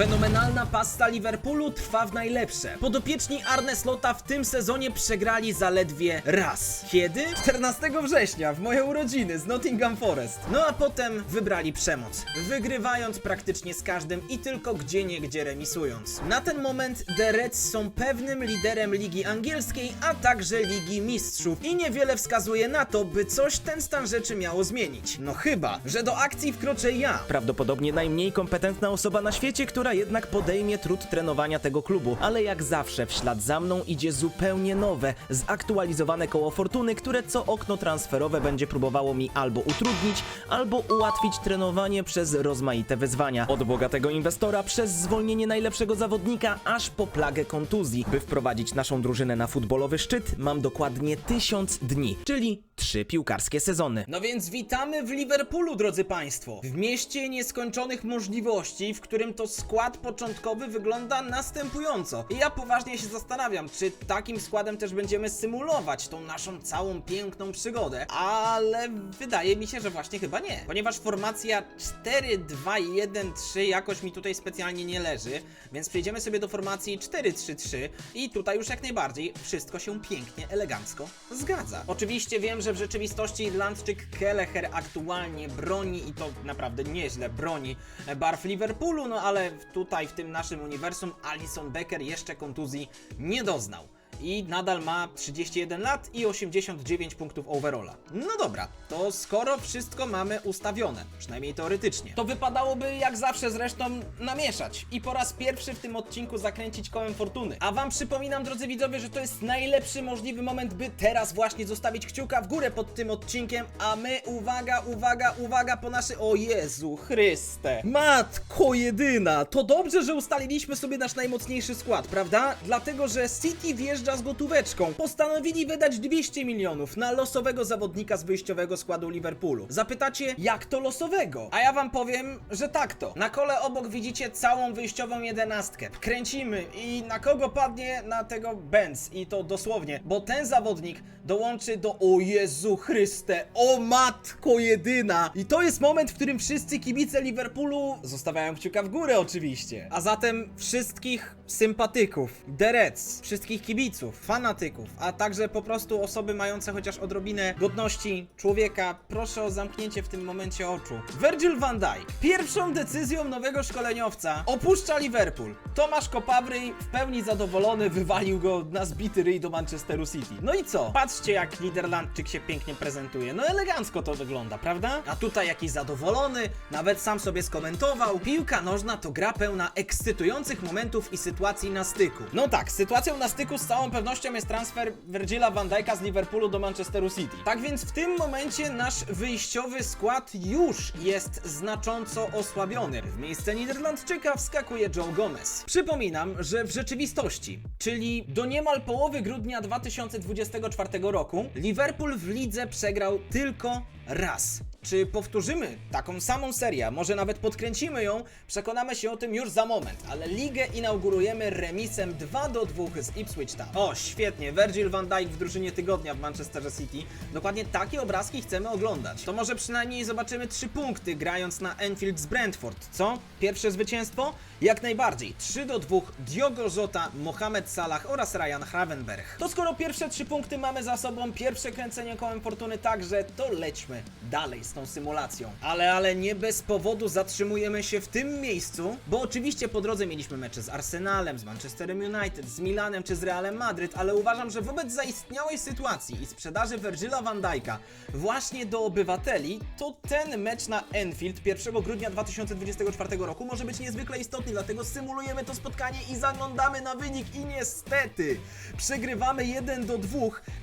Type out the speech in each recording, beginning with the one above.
Fenomenalna pasta Liverpoolu trwa w najlepsze. Podopieczni Arne Slota w tym sezonie przegrali zaledwie raz. Kiedy? 14 września, w moje urodziny z Nottingham Forest. No a potem wybrali przemoc, wygrywając praktycznie z każdym i tylko gdzie niegdzie remisując. Na ten moment The Reds są pewnym liderem Ligi Angielskiej, a także Ligi Mistrzów i niewiele wskazuje na to, by coś ten stan rzeczy miało zmienić. No chyba, że do akcji wkroczę ja. Prawdopodobnie najmniej kompetentna osoba na świecie, która jednak podejmie trud trenowania tego klubu. Ale jak zawsze w ślad za mną idzie zupełnie nowe, zaktualizowane koło fortuny, które co okno transferowe będzie próbowało mi albo utrudnić, albo ułatwić trenowanie przez rozmaite wyzwania. Od bogatego inwestora przez zwolnienie najlepszego zawodnika, aż po plagę kontuzji. By wprowadzić naszą drużynę na futbolowy szczyt, mam dokładnie tysiąc dni, czyli trzy piłkarskie sezony. No więc witamy w Liverpoolu, drodzy Państwo. W mieście nieskończonych możliwości, w którym to skład początkowy wygląda następująco. I ja poważnie się zastanawiam, czy takim składem też będziemy symulować tą naszą całą piękną przygodę. Ale wydaje mi się, że właśnie chyba nie. Ponieważ formacja 4-2-1-3 jakoś mi tutaj specjalnie nie leży, więc przejdziemy sobie do formacji 4-3-3 i tutaj już jak najbardziej wszystko się pięknie, elegancko zgadza. Oczywiście wiem, że w rzeczywistości Irlandczyk Kelleher aktualnie broni i to naprawdę nieźle broni barw Liverpoolu, no ale tutaj w tym naszym uniwersum Alison Becker jeszcze kontuzji nie doznał. I nadal ma 31 lat i 89 punktów overalla. No dobra, to skoro wszystko mamy ustawione, przynajmniej teoretycznie, to wypadałoby jak zawsze zresztą namieszać i po raz pierwszy w tym odcinku zakręcić kołem fortuny. A wam przypominam, drodzy widzowie, że to jest najlepszy możliwy moment, by teraz właśnie zostawić kciuka w górę pod tym odcinkiem, a my, uwaga, uwaga, uwaga, po naszy... O Jezu Chryste! Matko jedyna! To dobrze, że ustaliliśmy sobie nasz najmocniejszy skład, prawda? Dlatego, że City wjeżdża z gotóweczką. Postanowili wydać 200 milionów na losowego zawodnika z wyjściowego składu Liverpoolu. Zapytacie, jak to losowego? A ja wam powiem, że tak to. Na kole obok widzicie całą wyjściową jedenastkę. Kręcimy i na kogo padnie? Na tego Benz. I to dosłownie, bo ten zawodnik dołączy do... O Jezu Chryste! O matko jedyna! I to jest moment, w którym wszyscy kibice Liverpoolu zostawiają kciuka w górę oczywiście. A zatem wszystkich sympatyków, Reds, wszystkich kibiców, fanatyków, a także po prostu osoby mające chociaż odrobinę godności człowieka, proszę o zamknięcie w tym momencie oczu. Virgil van Dijk pierwszą decyzją nowego szkoleniowca opuszcza Liverpool. Tomasz Kopawryj w pełni zadowolony wywalił go na zbity ryj do Manchesteru City. No i co? Patrzcie jak Niderlandczyk się pięknie prezentuje. No elegancko to wygląda, prawda? A tutaj jakiś zadowolony, nawet sam sobie skomentował. Piłka nożna to gra pełna ekscytujących momentów i sytuacji na styku. No tak, sytuacją na styku z całą pewnością jest transfer Virgila van Dijk'a z Liverpoolu do Manchesteru City. Tak więc w tym momencie nasz wyjściowy skład już jest znacząco osłabiony. W miejsce Niderlandczyka wskakuje Joe Gomez. Przypominam, że w rzeczywistości, czyli do niemal połowy grudnia 2024 roku, Liverpool w lidze przegrał tylko raz. Czy powtórzymy taką samą serię, może nawet podkręcimy ją? Przekonamy się o tym już za moment, ale ligę inaugurujemy remisem 2 do 2 z Ipswich Town. O, świetnie, Virgil van Dijk w drużynie tygodnia w Manchesterze City. Dokładnie takie obrazki chcemy oglądać. To może przynajmniej zobaczymy 3 punkty grając na Enfield z Brentford, co? Pierwsze zwycięstwo? Jak najbardziej. 3 do 2 Diogo Jota, Mohamed Salah oraz Ryan Gravenberch. To skoro pierwsze 3 punkty mamy za sobą, pierwsze kręcenie kołem fortuny także, to lećmy dalej tą symulacją. Ale, ale nie bez powodu zatrzymujemy się w tym miejscu, bo oczywiście po drodze mieliśmy mecze z Arsenalem, z Manchesterem United, z Milanem czy z Realem Madryt, ale uważam, że wobec zaistniałej sytuacji i sprzedaży Virgila van Dijk'a właśnie do obywateli, to ten mecz na Enfield 1 grudnia 2024 roku może być niezwykle istotny, dlatego symulujemy to spotkanie i zaglądamy na wynik i niestety przegrywamy 1 do 2.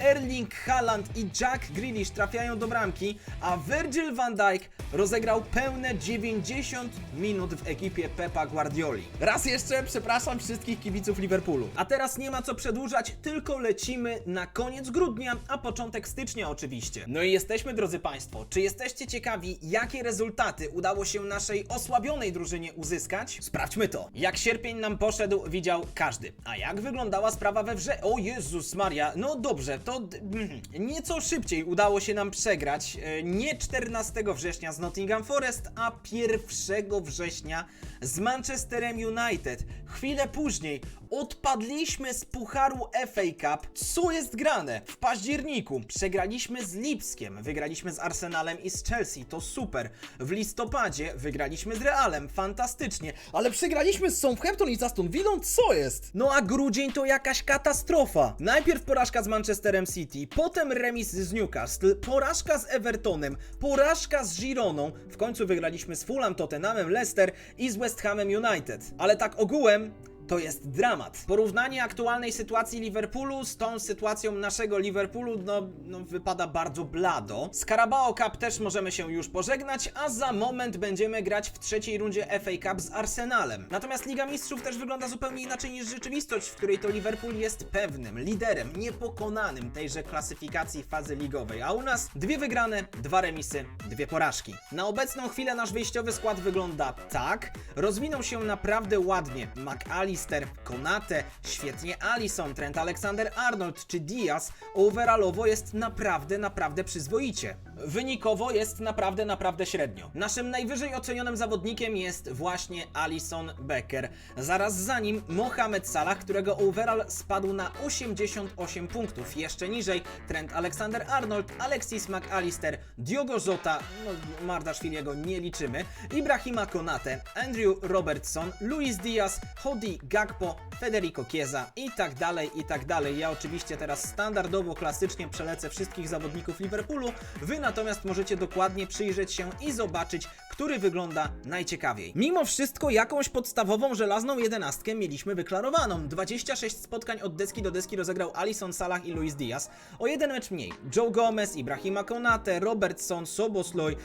Erling Haaland i Jack Grealish trafiają do bramki, a Virgil van Dijk rozegrał pełne 90 minut w ekipie Pepa Guardioli. Raz jeszcze przepraszam wszystkich kibiców Liverpoolu. A teraz nie ma co przedłużać, tylko lecimy na koniec grudnia, a początek stycznia oczywiście. No i jesteśmy, drodzy Państwo, czy jesteście ciekawi, jakie rezultaty udało się naszej osłabionej drużynie uzyskać? Sprawdźmy to. Jak sierpień nam poszedł, widział każdy. A jak wyglądała sprawa we wrze... O Jezus Maria, no dobrze, to mhm. nieco szybciej udało się nam przegrać. E, Nie 14 września z Nottingham Forest, a 1 września z Manchesterem United. Chwilę później odpadliśmy z Pucharu FA Cup. Co jest grane? W październiku przegraliśmy z Lipskiem, wygraliśmy z Arsenalem i z Chelsea, to super. W listopadzie wygraliśmy z Realem, fantastycznie. Ale przegraliśmy z Southampton i z Aston Villą, co jest? No a grudzień to jakaś katastrofa. Najpierw porażka z Manchesterem City, potem remis z Newcastle, porażka z Evertonem, porażka z Gironą, w końcu wygraliśmy z Fulham, Tottenhamem, Leicester i z West Hamem United. Ale tak ogółem to jest dramat. Porównanie aktualnej sytuacji Liverpoolu z tą sytuacją naszego Liverpoolu no, no wypada bardzo blado. Z Carabao Cup też możemy się już pożegnać, a za moment będziemy grać w trzeciej rundzie FA Cup z Arsenalem. Natomiast Liga Mistrzów też wygląda zupełnie inaczej niż rzeczywistość, w której to Liverpool jest pewnym liderem, niepokonanym tejże klasyfikacji fazy ligowej, a u nas dwie wygrane, dwa remisy, dwie porażki. Na obecną chwilę nasz wyjściowy skład wygląda tak. Rozwinął się naprawdę ładnie. McAllister, Konate, świetnie Alisson, Trent Alexander-Arnold czy Diaz. Overallowo jest naprawdę, naprawdę przyzwoicie. Wynikowo jest naprawdę, naprawdę średnio. Naszym najwyżej ocenionym zawodnikiem jest właśnie Alison Becker. Zaraz za nim Mohamed Salah, którego overall spadł na 88 punktów. Jeszcze niżej Trent Alexander-Arnold, Alexis McAllister, Diogo Jota, no Mardaszwiliego nie liczymy, Ibrahima Konate, Andrew Robertson, Luis Diaz, Hodi Gakpo, Federico Chiesa i tak dalej, i tak dalej. Ja oczywiście teraz standardowo, klasycznie przelecę wszystkich zawodników Liverpoolu, wy natomiast możecie dokładnie przyjrzeć się i zobaczyć, który wygląda najciekawiej. Mimo wszystko jakąś podstawową żelazną jedenastkę mieliśmy wyklarowaną. 26 spotkań od deski do deski rozegrał Alisson, Salah i Luis Diaz. O jeden mecz mniej. Joe Gomez, Ibrahima Konate, Robertson, Sobosloj,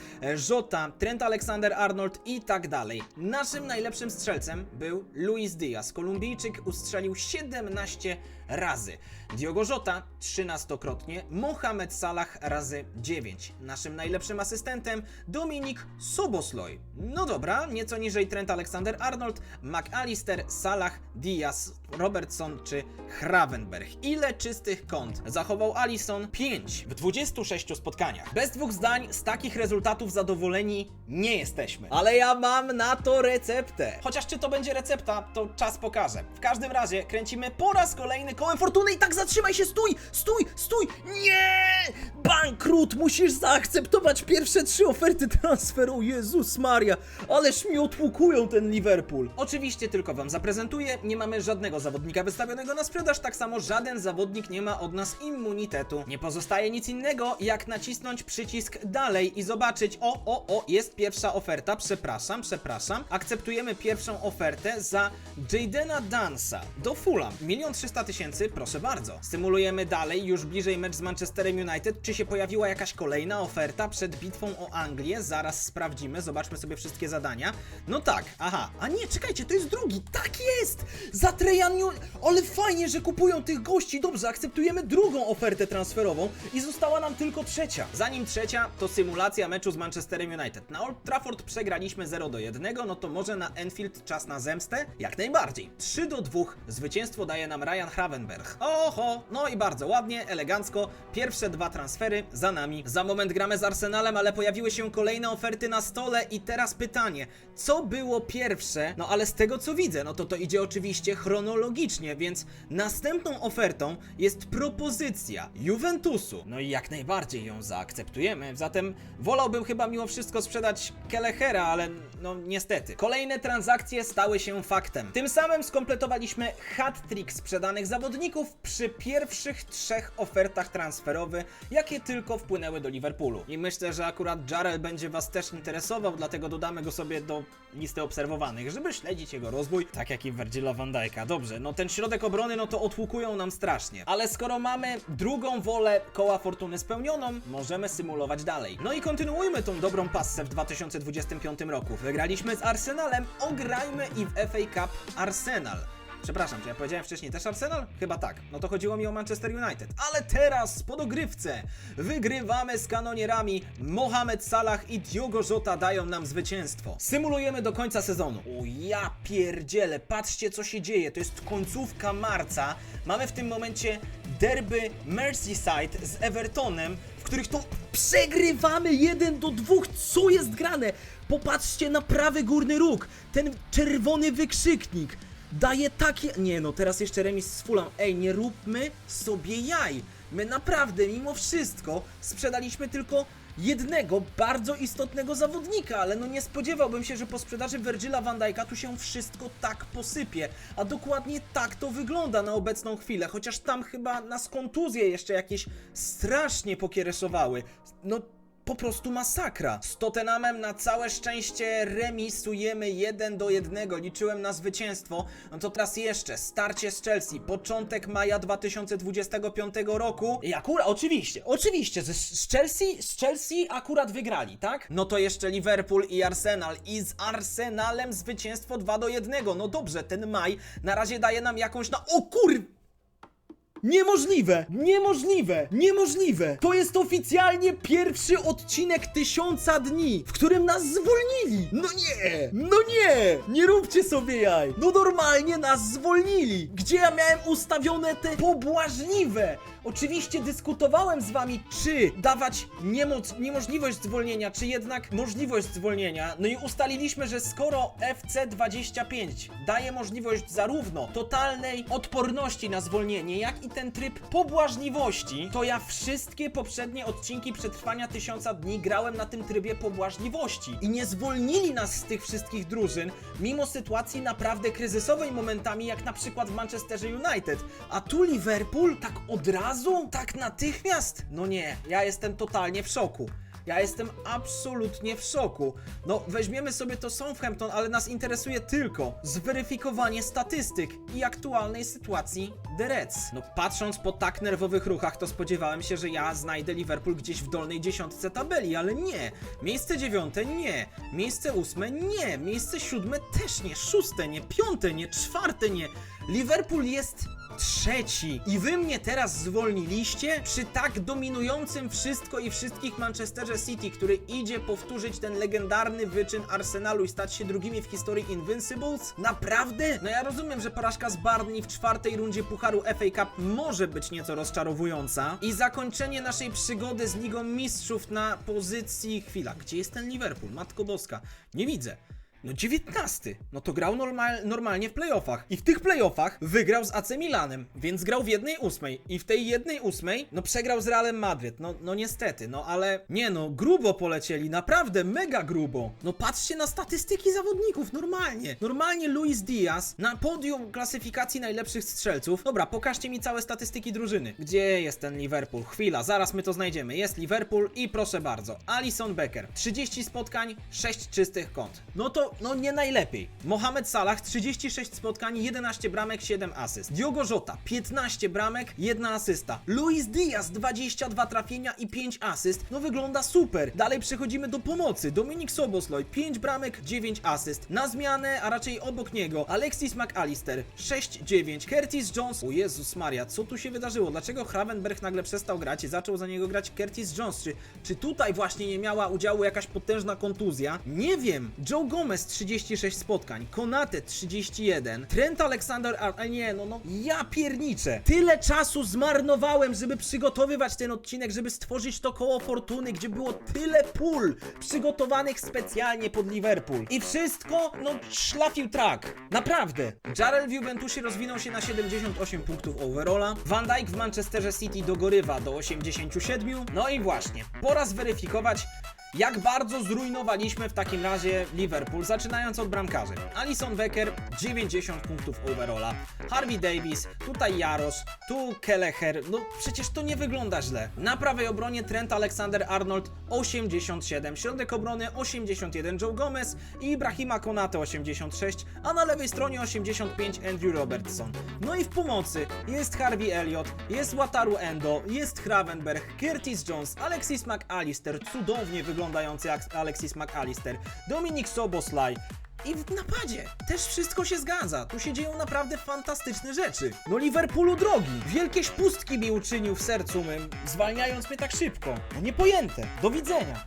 Jota, Trent Alexander-Arnold i tak dalej. Naszym najlepszym strzelcem był Luis Diaz. Kolumbijczyk ustrzelił 17 razy. Diogo Jota 13-krotnie, Mohamed Salah razy 9. Naszym najlepszym asystentem Dominik Sobosloj. No dobra, nieco niżej Trent Alexander-Arnold, McAllister, Salah, Diaz, Robertson czy Hravenberg. Ile czystych kąt zachował Alisson? 5 w 26 spotkaniach. Bez dwóch zdań z takich rezultatów zadowoleni nie jesteśmy. Ale ja mam na to receptę. Chociaż czy to będzie recepta, to czas pokaże. W każdym razie kręcimy po raz kolejny kołem fortuny i tak zatrzymaj się, stój, stój, stój, nie! Bankrut! Musisz zaakceptować pierwsze trzy oferty transferu. Jezus Maria, ależ mi otłukują ten Liverpool. Oczywiście tylko wam zaprezentuję, nie mamy żadnego zawodnika wystawionego na sprzedaż, tak samo żaden zawodnik nie ma od nas immunitetu. Nie pozostaje nic innego, jak nacisnąć przycisk dalej i zobaczyć, o, o, o, jest pierwsza oferta, przepraszam, przepraszam. Akceptujemy pierwszą ofertę za Jadena Do Fulham. 1 300 tysięcy, proszę bardzo. Symulujemy dalej, już bliżej mecz z Manchesterem United, czy się pojawiła jakaś kolejna oferta przed bitwą o Anglię, zaraz sprawdzimy, zobaczmy sobie wszystkie zadania. No tak, aha, a nie, czekajcie, to jest drugi, tak jest! Za Trejaniu, ale fajnie, że kupują tych gości. Dobrze, akceptujemy drugą ofertę transferową i została nam tylko trzecia. Zanim trzecia, to symulacja meczu z Manchesterem United. Na Old Trafford przegraliśmy 0 do 1, no to może na Enfield czas na zemstę? Jak najbardziej. 3 do 2 zwycięstwo daje nam Ryan Hravenberg. Oho, no i bardzo ładnie, elegancko. Pierwsze dwa transfery za nami. Za moment gramy z Arsenalem, ale pojawiły się kolejne oferty na stole i teraz pytanie, co było pierwsze? No ale z tego co widzę, no to to idzie oczywiście chronologicznie, więc następną ofertą jest propozycja Juventusu. No i jak najbardziej ją zaakceptujemy. Zatem wolałbym chyba mimo wszystko sprzedać Kelechera, ale no niestety. Kolejne transakcje stały się faktem. Tym samym skompletowaliśmy hat-trick sprzedanych zawodników przy pierwszych trzech ofertach transferowych, jakie tylko wpłynęły do Liverpoolu. I myślę, że akurat Jarrell będzie Was też interesował, dlatego dodamy go sobie do listy obserwowanych, żeby śledzić jego rozwój, tak jak i Virgila van Dijk'a. Dobrze, no ten środek obrony, no to otłukują nam strasznie. Ale skoro mamy drugą wolę koła fortuny spełnioną, możemy symulować dalej. No i kontynuujmy tą dobrą passę w 2025 roku. Wygraliśmy z Arsenalem, ograjmy i w FA Cup Arsenal. Przepraszam, czy ja powiedziałem wcześniej też Arsenal? Chyba tak. No to chodziło mi o Manchester United. Ale teraz po dogrywce wygrywamy z kanonierami. Mohamed Salah i Diogo Jota dają nam zwycięstwo. Symulujemy do końca sezonu. O ja pierdzielę, patrzcie co się dzieje. To jest końcówka marca. Mamy w tym momencie derby Merseyside z Evertonem, w których to Przegrywamy 1 do 2. Co jest grane? Popatrzcie na prawy górny róg. Ten czerwony wykrzyknik. Daje takie... Nie no, teraz jeszcze remis z Fulham. Ej, nie róbmy sobie jaj. My naprawdę, mimo wszystko, sprzedaliśmy tylko jednego bardzo istotnego zawodnika, ale no nie spodziewałbym się, że po sprzedaży Virgila van Dijk'a tu się wszystko tak posypie. A dokładnie tak to wygląda na obecną chwilę, chociaż tam chyba nas kontuzje jeszcze jakieś strasznie pokiereszowały. No po prostu masakra. Z Tottenhamem na całe szczęście remisujemy 1 do 1. Liczyłem na zwycięstwo. No to teraz jeszcze starcie z Chelsea. Początek maja 2025 roku. I akurat, oczywiście, oczywiście, z z Chelsea, z Chelsea akurat wygrali, tak? No to jeszcze Liverpool i Arsenal. I z Arsenalem zwycięstwo 2 do 1. No dobrze, ten maj na razie daje nam jakąś na... O kur... Niemożliwe! Niemożliwe! Niemożliwe! To jest oficjalnie pierwszy odcinek tysiąca dni, w którym nas zwolnili! No nie! No nie! Nie róbcie sobie jaj! No normalnie nas zwolnili! Gdzie ja miałem ustawione te pobłażliwe? Oczywiście dyskutowałem z wami, czy dawać niemo- niemożliwość zwolnienia, czy jednak możliwość zwolnienia. No i ustaliliśmy, że skoro FC25 daje możliwość zarówno totalnej odporności na zwolnienie, jak i ten tryb pobłażliwości, to ja wszystkie poprzednie odcinki przetrwania tysiąca dni grałem na tym trybie pobłażliwości. I nie zwolnili nas z tych wszystkich drużyn, mimo sytuacji naprawdę kryzysowej momentami, jak na przykład w Manchesterze United. A tu Liverpool tak od razu? Tak natychmiast? No nie, ja jestem totalnie w szoku. Ja jestem absolutnie w szoku. No, weźmiemy sobie to Southampton, ale nas interesuje tylko zweryfikowanie statystyk i aktualnej sytuacji The Reds. No, patrząc po tak nerwowych ruchach, to spodziewałem się, że ja znajdę Liverpool gdzieś w dolnej dziesiątce tabeli, ale nie. Miejsce dziewiąte nie. Miejsce ósme nie. Miejsce siódme też nie. Szóste nie. Piąte nie. Czwarte nie. Liverpool jest trzeci. I wy mnie teraz zwolniliście przy tak dominującym wszystko i wszystkich Manchesterze City, który idzie powtórzyć ten legendarny wyczyn Arsenalu i stać się drugimi w historii Invincibles? Naprawdę? No ja rozumiem, że porażka z Barney w czwartej rundzie Pucharu FA Cup może być nieco rozczarowująca i zakończenie naszej przygody z Ligą Mistrzów na pozycji... Chwila, gdzie jest ten Liverpool? Matko Boska. Nie widzę. No 19. No to grał normal, normalnie w playoffach. I w tych playoffach wygrał z AC Milanem, więc grał w jednej ósmej. I w tej jednej ósmej, no przegrał z Realem Madryt. No, no niestety, no ale nie no, grubo polecieli, naprawdę mega grubo. No patrzcie na statystyki zawodników, normalnie. Normalnie Luis Diaz na podium klasyfikacji najlepszych strzelców. Dobra, pokażcie mi całe statystyki drużyny. Gdzie jest ten Liverpool? Chwila, zaraz my to znajdziemy. Jest Liverpool i proszę bardzo, Alison Becker. 30 spotkań, 6 czystych kąt. No to, no nie najlepiej. Mohamed Salah, 36 spotkań, 11 bramek, 7 asyst. Diogo Jota, 15 bramek, 1 asysta. Luis Diaz, 22 trafienia i 5 asyst. No wygląda super. Dalej przechodzimy do pomocy. Dominik Sobosloj, 5 bramek, 9 asyst. Na zmianę, a raczej obok niego, Alexis McAllister, 6-9. Curtis Jones, o Jezus Maria, co tu się wydarzyło? Dlaczego Gravenberg nagle przestał grać i zaczął za niego grać Curtis Jones? Czy, czy tutaj właśnie nie miała udziału jakaś potężna kontuzja? Nie wiem. Joe Gomez 36 spotkań, Konate 31, Trent Alexander, a nie, no no, ja pierniczę. Tyle czasu zmarnowałem, żeby przygotowywać ten odcinek, żeby stworzyć to koło fortuny, gdzie było tyle pól przygotowanych specjalnie pod Liverpool. I wszystko, no, szlafił track. Naprawdę. Jarel w Juventusie rozwinął się na 78 punktów overalla, Van Dijk w Manchesterze City dogorywa do 87, no i właśnie, pora zweryfikować, jak bardzo zrujnowaliśmy w takim razie Liverpool, zaczynając od bramkarzy. Alison Becker 90 punktów overalla, Harvey Davis, tutaj Jarosz, tu Kelleher, no przecież to nie wygląda źle. Na prawej obronie Trent Alexander-Arnold 87, środek obrony 81 Joe Gomez i Ibrahima Konate 86, a na lewej stronie 85 Andrew Robertson. No i w pomocy jest Harvey Elliott, jest Wataru Endo, jest Gravenberg, Curtis Jones, Alexis McAllister, cudownie wyglądający jak Alexis McAllister, Dominik Soboslaj, i w napadzie też wszystko się zgadza. Tu się dzieją naprawdę fantastyczne rzeczy. No Liverpoolu drogi. Wielkie pustki mi uczynił w sercu mym, zwalniając mnie tak szybko. No niepojęte. Do widzenia.